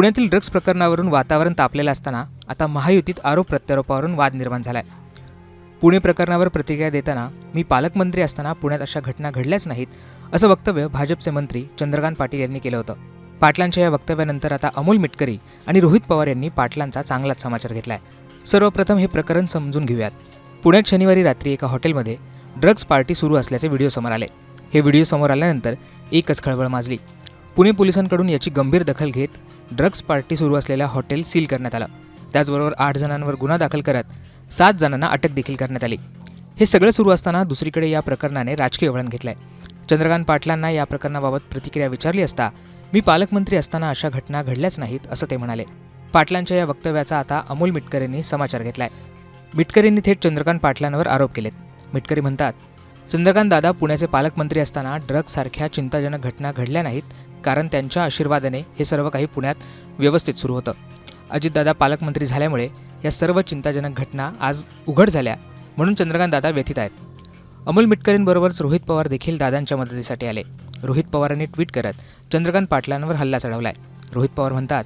पुण्यातील ड्रग्ज प्रकरणावरून वातावरण तापलेलं असताना आता महायुतीत आरोप प्रत्यारोपावरून वाद निर्माण झालाय. पुणे प्रकरणावर प्रतिक्रिया देताना मी पालकमंत्री असताना पुण्यात अशा घटना घडल्याच नाहीत असं वक्तव्य भाजपचे मंत्री चंद्रकांत पाटील यांनी केलं होतं. पाटलांच्या या वक्तव्यानंतर आता अमोल मिटकरी आणि रोहित पवार यांनी पाटलांचा चांगलाच समाचार घेतलाय. सर्वप्रथम हे प्रकरण समजून घेऊयात. पुण्यात शनिवारी रात्री एका हॉटेलमध्ये ड्रग्ज पार्टी सुरू असल्याचे व्हिडिओ समोर आले. हे व्हिडिओ समोर आल्यानंतर एकच खळबळ माजली. पुणे पोलिसांकडून याची गंभीर दखल घेत ड्रग्ज पार्टी सुरू असलेल्या हॉटेल सील करण्यात आलं. त्याचबरोबर आठ जणांवर गुन्हा दाखल करत सात जणांना अटक देखील करण्यात आली. हे सगळं सुरू असताना दुसरीकडे या प्रकरणाने राजकीय वळण घेतलंय. चंद्रकांत पाटलांना या प्रकरणाबाबत प्रतिक्रिया विचारली असता मी पालकमंत्री असताना अशा घटना घडल्याच नाहीत असं ते म्हणाले. पाटलांच्या या वक्तव्याचा आता अमोल मिटकरेंनी समाचार घेतलाय. मिटकरींनी थेट चंद्रकांत पाटलांवर आरोप केलेत. मिटकरी म्हणतात चंद्रकांत दादा पुण्याचे पालकमंत्री असताना ड्रग्जसारख्या चिंताजनक घटना घडल्या नाहीत कारण त्यांच्या आशीर्वादाने हे सर्व काही पुण्यात व्यवस्थित सुरू होतं. अजितदादा पालकमंत्री झाल्यामुळे या सर्व चिंताजनक घटना आज उघड झाल्या म्हणून चंद्रकांत दादा व्यथित आहेत. अमोल मिटकरींबरोबरच रोहित पवार देखील दादांच्या मदतीसाठी आले. रोहित पवारांनी ट्विट करत चंद्रकांत पाटलांवर हल्ला चढवलाय. रोहित पवार म्हणतात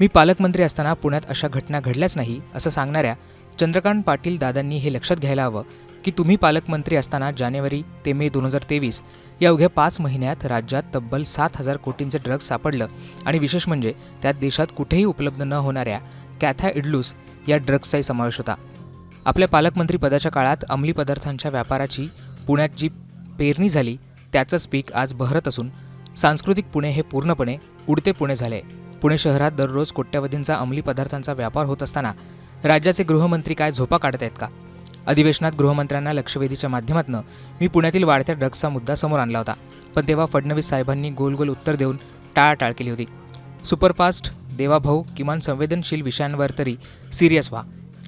मी पालकमंत्री असताना पुण्यात अशा घटना घडल्याच नाही असं सांगणाऱ्या चंद्रकांत पाटील दादांनी हे लक्षात घ्यायला हवं की तुम्ही पालकमंत्री असताना जानेवारी ते मे दोन हजार तेवीस या अवघ्या पाच महिन्यात राज्यात तब्बल सात हजार कोटींचे ड्रग्ज सापडलं. आणि विशेष म्हणजे त्यात देशात कुठेही उपलब्ध न होणाऱ्या कॅथा इडलूस या ड्रग्जचाही समावेश होता. आपल्या पालकमंत्री पदाच्या काळात अंमली पदार्थांच्या व्यापाराची पुण्यात जी पेरणी झाली त्याचंच पीक आज बहरत असून सांस्कृतिक पुणे हे पूर्णपणे उडते पुणे झाले. पुणे शहरात दररोज कोट्यवधींचा अंमली पदार्थांचा व्यापार होत असताना राज्याचे गृहमंत्री काय झोपा काढत आहेत का? अधिवेशनात गृहमंत्र्यांना लक्षवेधीच्या माध्यमातून मी पुण्यातील वाढत्या ड्रग्जचा मुद्दा समोर आणला होता. पण तेव्हा फडणवीस साहेबांनी गोल गोल उत्तर देऊन टाळाटाळ केली होती. सुपरफास्ट देवाभाऊ किमान संवेदनशील विषयांवर तरी सिरियस व्हा.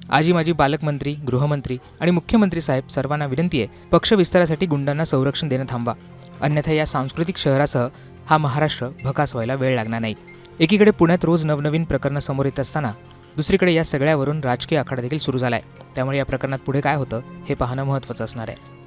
आजी माजी पालकमंत्री गृहमंत्री आणि मुख्यमंत्री साहेब सर्वांना विनंती आहे पक्ष विस्तारासाठी गुंडांना संरक्षण देणं थांबवा. अन्यथा या सांस्कृतिक शहरासह हा महाराष्ट्र भकास व्हायला वेळ लागणार नाही. एकीकडे पुण्यात रोज नवनवीन प्रकरणं समोर येत असताना दुसरीकडे या सगळ्यावरून राजकीय आखाडा देखील सुरू झाला आहे त्यामुळे या प्रकरणात पुढे काय होतं हे पाहणं महत्त्वाचं असणार आहे.